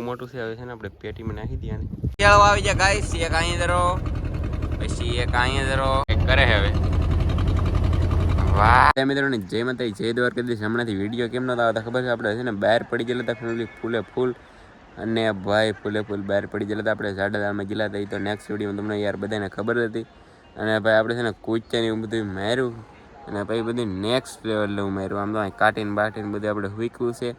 મોટું છે, હવે છે ને આપણે પેટીમાં નાખી દઈએ આવી જાય ગાઈસ એક અહીં પછી એક અહીં ધરો. કરે હવે. વાહ. મિત્રોને જય માતા જય દ્વારકાધીશ. હમણાંથી વીડિયો કેમ નતા આવતા ખબર છે? આપણે છે ને બહાર પડી ગયેલા ફેમિલી ફૂલે ફૂલ. અને ભાઈ ફૂલે ફૂલ બહાર પડી ગયેલા હતા. આપણે જાડાદારમાં ગયેલા હતા. એ તો નેક્સ્ટ વિડીયોમાં તમને યાર બધાને ખબર હતી. અને ભાઈ આપણે છે ને કૂચા એવું બધું માર્યું. અને ભાઈ બધું નેક્સ્ટ લેવલ હું માર્યું. આમ તો અહીં કાટીને બાટીને બધું આપણે હુઈકવું છે.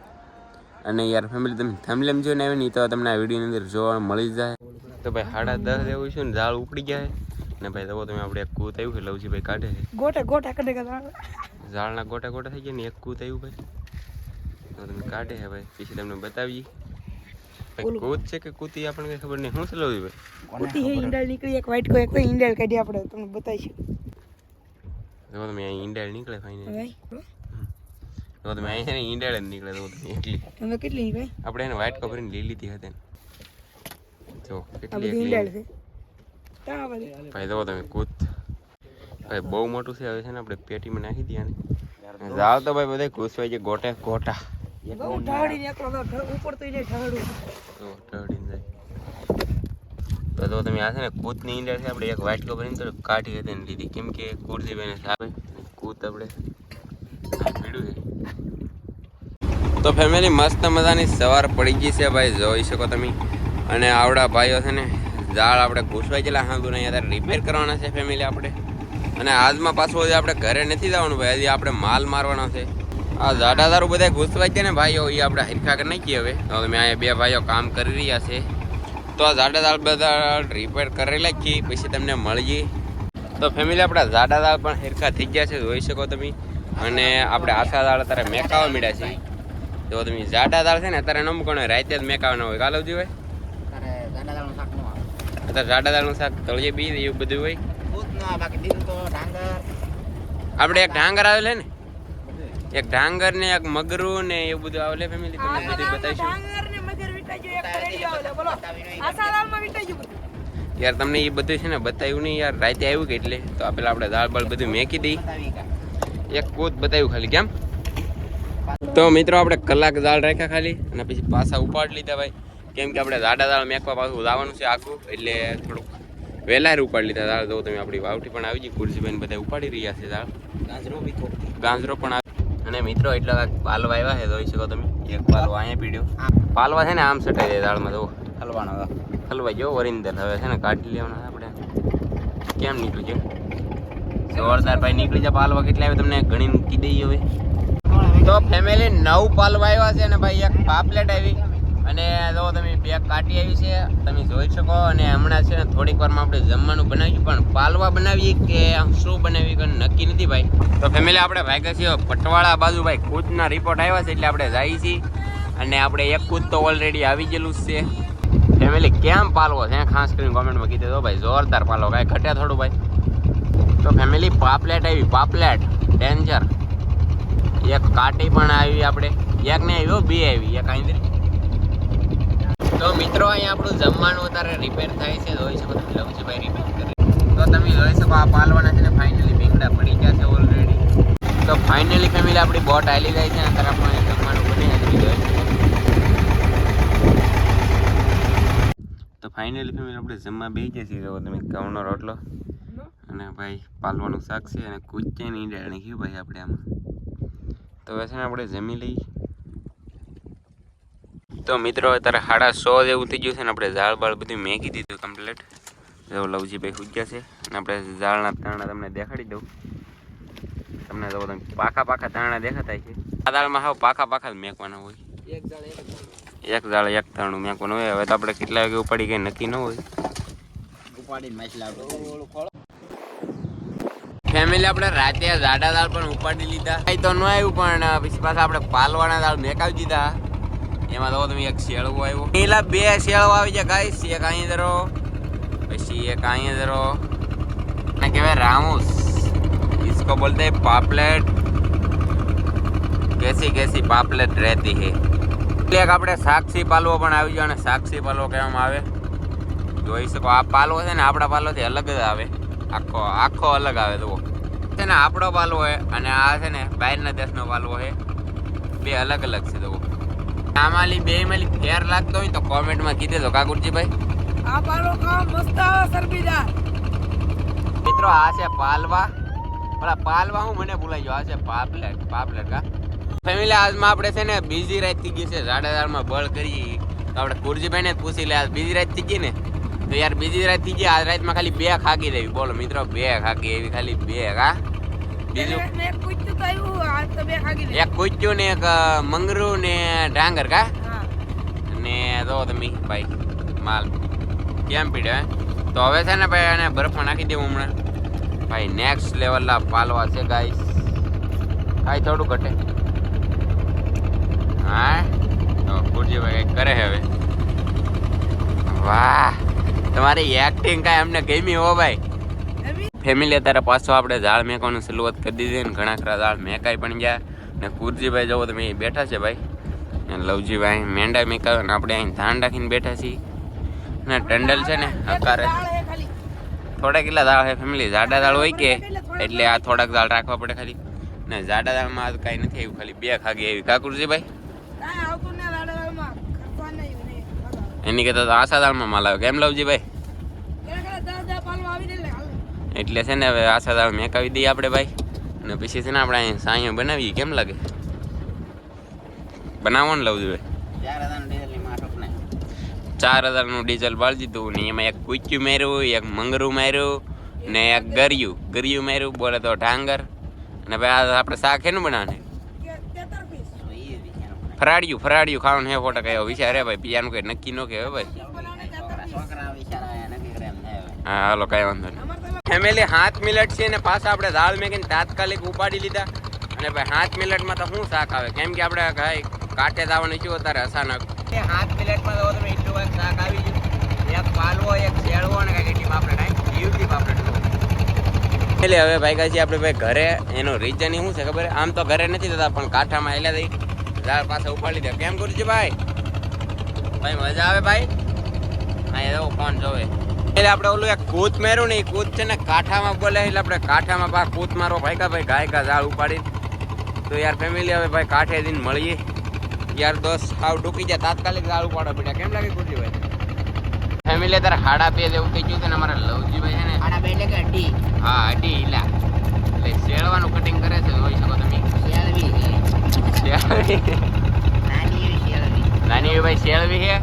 અને યાર ફેમિલી તમે થમલેમ જોઈને આવી ને તો તમને આ વિડીયોની અંદર જોવા મળી જાય. તો ભાઈ સાડા દસ એવું છે ને ઝાડ ઉપડી ગયા અને ભાઈ તો તમે આપણે એક કૂત આવ્યું છે લવજીભાઈ કાઢે છે. ગોટા ગોટા કાઢે ઝાડના ગોટા ગોટા થઈ ગયા ને એક કૂત આવ્યું ભાઈ. તો તમે કાઢે છે ભાઈ. પછી તમને બતાવીએ. કૂત છે કે કૂતી? આપણને કઈ ખબર નહીં. શું છે ભાઈ? કૂતી હે ઈંડળ નીકળી એક વાઈટ કો એક તો ઈંડળ કાઢી આપણે તમને બતાવીશું. જો તમે અહીં ઈંડળ નીકળે ફાઈને હવે જો તમે અહીં છે ને ઈંડળ જ નીકળે તો તમે એટલી કેટલી ભાઈ? આપણે એને વાઈટ કવરિંગ લઈ લીધી હતી ને. જો કેટલી ઈંડળ છે. ભાઈ જો તમે કૂત ભાઈ બહુ મોટું છે. હવે છે ને આપણે પેટીમાં નાખી દઈએ ને જાવ તો ભાઈ બધા ઘૂસવાઈ છે ગોટે ગોટા. બહુ ઢાળી એકલો ઉપર તો એને ઢાળું. તો ઢળીને જાય. તો તો તમે આ છે ને કૂતની ઈંડા છે આપણે એક કપડીને તો કાઢી હતી ને લીધી. કેમ કે કુર્સી બેને કૂત આપણે તો ફેમિલી મસ્ત મજાની સવાર પડી ગઈ છે ભાઈ જોઈ શકો તમે. અને આવડા ભાઈઓ છે ને ઝાડ આપણે ઘૂસવાઈ ગયેલા હા ને અત્યારે રિપેર કરવાના છે ફેમિલી આપણે. અને આજમાં પાછું હજી આપણે ઘરે નથી જવાનું ભાઈ હજી આપણે માલ મારવાનો છે. આ ઝાડા દારૂ બધા ઘૂસવાઈ ગયા ને ભાઈઓ એ આપણે હરખા કરી નાખીએ હવે. હવે મેં અહીંયા બે ભાઈઓ કામ કરી રહ્યા છે. તો આ ઝાડા દાળ બધા રિપેર કરી નાખીએ પછી તમને મળીએ. તો ફેમિલી આપણા ઝાડા દાળ પણ હરખા થઈ ગયા છે જોઈ શકો તમે. અને આપણે આશા દાળ અત્યારે મેકાવા મળ્યા છે. તો તમે જાડા દાળ છે ને અત્યારે નમ કોને રાતે જ મેકાવાના હોય. કાલવજી હોય. અત્યારે ઝાડા દાળનું શાક તળીએ બી એવું બધું હોય. આપણે એક ઢાંગર છે ને એક ઢાંગર ને એક મગરું ને એવું બધું આવલે ફેમિલી તમને બધું બતાવીશું. ડાંગર ને મગર ગયો એક કરેડી આવલે બોલો. આસારામમાં બધું. યાર તમને એ બધું છે ને બતાવ્યું નહીં યાર રાતે આવ્યું કે એટલે? તો પેલા આપણે દાળ બાળ બધું મેકી દઈ. એક કોત બતાવ્યું ખાલી કેમ? તો મિત્રો આપણે કલાક દાળ રાખ્યા ખાલી અને પછી પાછા ઉપાડ લીધા ભાઈ. કેમ કે આપણે દાડા દાળ મેકવા પાછું લાવવાનું છે આખું એટલે થોડુંક વહેલા ઉપાડી લીધા દાળ. તો તમે આપણી વાવટી પણ આવી ગઈ બેન બધા ઉપાડી રહ્યા છે દાળ. ગાંજરો પણ આવી અને મિત્રો એટલા પાલવા આવ્યા છે જોઈ શકો તમે. એક પાલવા અહીંયા પીડ્યો. પાલવા છે ને આમ સટાઈ જાય દાળમાં તો હલવાઈ જો વરિંદર. હવે છે ને કાઢી લેવાના આપણે. કેમ નીકળી ગયો? જોરદાર ભાઈ નીકળી જાય પાલવા કેટલા આવે તમને ઘણી મૂકી દઈએ હવે. તો ફેમિલી નવ પાલવા આવ્યા છે અને ભાઈ એક પાપલેટ આવી. અને જો તમે બે કાટી આવી છે, તમે જોઈ શકો અને હમણાં છે ને થોડીક વારમાં આપણે જમવાનું બનાવ્યું પણ પાલવા બનાવીએ કે શું બનાવી કે નક્કી નથી ભાઈ. તો ફેમિલી આપણે ભાગ્યા છીએ પટવાળા બાજુ ભાઈ. કૂદના રિપોર્ટ આવ્યા છે એટલે આપણે જઈએ છીએ. અને આપણે એક કૂદ તો ઓલરેડી આવી ગયેલું છે. ફેમિલી કેમ પાલવો છે? ખાસ કરીને કોમેન્ટમાં કીધું તો ભાઈ, જોરદાર પાલવો, કાંઈ ઘટે થોડું ભાઈ. તો ફેમિલી પાપલેટ આવી, પાપલેટ ડેન્જર એક કાટી પણ આવી આપણે, એક ને આવ્યો બે આવી, એક આંદરી તો મિત્રો, અહીંયા આપણું જમવાનું અત્યારે રિપેર થાય છે. જોઈ શકો તમે, લવજીભાઈ રિપેર કરે તો તમે જોઈ શકો, આ પાલવાના છે ને ફાઇનલી ભીંગડા પડી ગયા છે ઓલરેડી તો ફાઇનલી ફેમિલી આપણી બોટ આવી જાય છે. અત્યારે આપણે જમવાનું બની જોઈ શકો. તો ફાઇનલી ફેમિલી આપણે જમવા બે ગયા છીએ. જો તમે, ઘઉંનો રોટલો અને ભાઈ પાલવાનું શાક છે અને કૂચીની ઈંડા નાખ્યું ભાઈ આપણે આમાં? તો હવે આપણે જમી લઈએ. તો મિત્રો અત્યારે સાડા સો જેવું થઈ ગયું છે ને આપણે ઝાડ બાળ બધું મેકી દીધું કમ્પ્લીટ જો લવજીભાઈ પૂજ્યા છે. અને આપણે ઝાડના તાણા તમને દેખાડી દઉં. તમને તો તમે પાકા પાકા તાણા દેખાતા છે આ દાળમાં હાવ પાકા પાકા જ મેકવાના હોય. એક ઝાડ એક તાણું મેકવાનું હોય. હવે તો આપણે કેટલા વાગે ઉપાડી કંઈ નક્કી ન હોય. ફેમિલી આપણે રાતે જાડા દાળ પણ ઉપાડી લીધા. તો ન આવ્યું પણ પછી પાછા આપણે પાલવાના દાળ મેકાવી દીધા. એમાં તો તમે એક શેળવો આવ્યો પેલા બે શેળવો આવી જાય ગાઈસ એક અહીં ધરો પછી એક અહીં ધરો અને કહેવાય રામુસ इसको बोलते हैं पापलेट कैसी कैसी पापलेट रहती है એટલે એક આપણે સાક્ષી પાલવો પણ આવી ગયો અને સાક્ષી પાલવો કહેવામાં આવે જોઈ શકો આ પાલો છે ને આપણા પાલોથી અલગ જ આવે આખો આખો અલગ આવે જુઓ છે ને આપણો પાલો હોય અને આ છે ને બહારના દેશનો પાલો છે બે અલગ અલગ છે જુઓ આમાંલી બે માલી ફેર લાગતો હોય તો કોમેન્ટમાં કીધે તો કાકુરજીભાઈ. આ પાલો ખાવા મસ્ત આવે સરબીદાર મિત્રો આ છે પાલવા. પેલા પાલવા હું મને ભૂલાઈ ગયો. આ છે પાપલેટ પાપલેટ કા? ફેમિલી આજમાં આપણે છે ને બીજી રાત થઈ ગઈ છે. જાડેદારમાં બળ કરી. તો આપણે કુરજીભાઈને જ પૂછી લે આજ બીજી રાત થઈ ગઈ ને? તો યાર બીજી રાત થઈ ગઈ આજ રાતમાં ખાલી બે ખાકી દેવી. બોલો મિત્રો બે ખાકી એવી ખાલી બે કા? બીજું? ને એક દે કુચ્ચું ને એક મંગરું ને ડાંગર કા? ને જો તમે ભાઈ માલ કેમ પીડ્યો તો હવે છે ને ભાઈ એને બરફમાં નાખી દેવું હમણાં. ભાઈ નેક્સ્ટ લેવલના પાલવા છે ગાઈસ કાંઈ થોડું ઘટે. હા? તો ગુરજીભાઈ કંઈક કરે હવે. વાહ! તમારી એક્ટિંગ કાંઈ અમને ગમી હો ભાઈ. ફેમિલી અત્યારે પાછો આપણે ઝાડ મેકવાનું શરૂઆત કરી દીધી ને ઘણા ખરા ઝાડ મેકાઈ પણ ગયા. ને કુરજીભાઈ જવો તમે બેઠા છે ભાઈ. અને લવજીભાઈ મેંડા મેંકાવે ને આપણે અહીં ધાન રાખીને બેઠા છીએ. ને ટંડલ છે ને દાળ થોડા કેટલા દાળ છે ફેમિલી જાડા દાળ હોય કે એટલે આ થોડાક દાળ રાખવા પડે ખાલી. ને જાડા દાળમાં આજ કાંઈ નથી આવ્યું ખાલી બે ખાગી આવી કાકુરજીભાઈ. એની કરતા તો આશા દાળમાં માલ આવે. કેમ લવજીભાઈ? એટલે છે ને હવે આશા દાળ મેકાવી દઈએ આપણે ભાઈ. અને પછી છે ને આપણે અહીંયા સાંયો બનાવીએ. કેમ લાગે? બનાવો ને લઉં જોઈએ ચાર હજારનું ડીઝલ બાળી દીધું ને એમાં એક કુચ્યું માર્યું એક મંગરું માર્યું ને એક ગરિયું. ગરિયું માર્યું બોલે તો ઢાંગર. અને ભાઈ આ આપણે શાક એનું કે તેતર પીસ ફરાડિયું ફરાડિયું ખાવાનું હે ફોટા કયો? વિચાર હે ભાઈ બીજાનું કઈ નક્કી ન કહેવાય ભાઈ. હા હાલો કઈ વાંધો નહીં. તો ફેમિલી સાત મિનિટ છે ને પાછા આપણે દાળ મેકીને તાત્કાલિક ઉપાડી લીધા. અને ભાઈ સાત મિનિટમાં તો શું શાક આવે? કેમ કે આપણે ભાઈ કાંઠે દાવાનું છું અત્યારે અચાનક. હાથ મિનિટમાં તો તમે એટલું એક શાક આવી ગયું. એક પાલવો એક શેળવો અને કાંઈક એટલી આપણે ટાઈમ જીવતી પાપડ એટલે હવે ભાઈ કાશી આપણે ભાઈ ઘરે એનું રીઝન શું છે ખબર? આમ તો ઘરે નથી થતા પણ કાંઠામાં એલા થઈ દાળ પાછા ઉપાડી દે. કેમ કરું છું ભાઈ? ભાઈ મજા આવે ભાઈ? એવો ફોન જોવે. એટલે આપણે ઓલું એક કૂત મેરું ને એ કૂત છે ને કાંઠામાં બોલે એટલે આપણે કાંઠામાં પા કૂત મારો ભાઈ કા ભાઈ ગાય કા ઝાડ ઉપાડી તો યાર ફેમિલી હવે ભાઈ કાંઠે જઈને મળીએ. યાર દોસ્ત સાવ ડૂકી જાય તાત્કાલિક ઝાડ ઉપાડો પડ્યા. કેમ લાગે ભાઈ ફેમિલી તારે હાડા પે એવું થઈ ગયું છે ને અમારા લવજીભાઈ છે ને. હા અઢી ઇલા એટલે શેળવાનું કટિંગ કરે છે જોઈ શકો તમે. નાની ભાઈ શેળવી છે.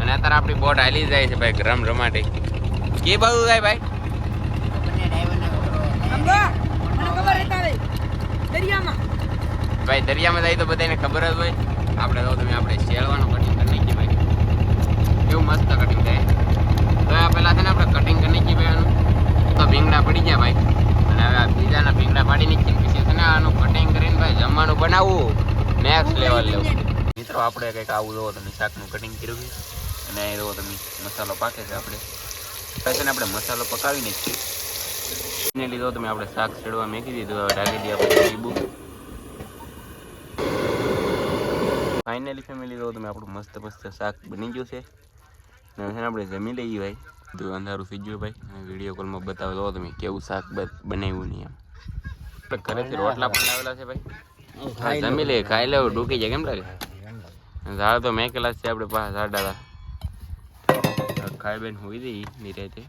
અને અત્યારે આપણી બોટ હાલી જાય છે ભાઈ રમ રમાટી. કે બાજુ થાય ભાઈ? ભાઈ, દરિયામાં જાય તો બધાને ખબર જ હોય. આપણે તો તમે આપણે શેળવાનું કટિંગ કરી નાખીએ ભાઈ. કેવું મસ્ત કટિંગ થાય. તો આ પહેલાં છે ને આપણે કટિંગ કરી નાખીએ ભાઈ આનું. તો ભીંગડા પડી ગયા ભાઈ. અને હવે આ બીજાના ભીંગડા પાડી નાખીએ પછી છે ને આનું કટિંગ કરીને ભાઈ જમવાનું બનાવવું. નેક્સ્ટ લેવલ લેવું. મિત્રો, આપણે કંઈક આવું જોવો, તમે શાકનું કટિંગ કર્યું અને એ જોવો, તમે મસાલો પાકે છે આપણે. છે ને આપણે મસાલો પકાવી નાખીએ એને લીધો તમે આપણે શાક ચડવા મેકી દીધું હવે ઢાંકી દઈએ આપણે લીંબુ ફાઇનલી ફેમિલી તો તમે આપણું મસ્ત મસ્ત શાક બની ગયું છે. ને છે ને આપણે જમી લઈએ ભાઈ. બધું અંધારું થઈ ગયું ભાઈ. વીડિયો કોલમાં બતાવો તો તમે કેવું શાક બનાવ્યું નહીં એમ. ઘરેથી રોટલા પણ લાવેલા છે ભાઈ. જમી લઈએ ખાઈ લેવું ડૂકી જાય કેમ લાગે? ઝાડ તો મેકેલા છે આપણે પાસે ઝાડા હતા ખાઈ બેન હોઈ દઈ ની રીતે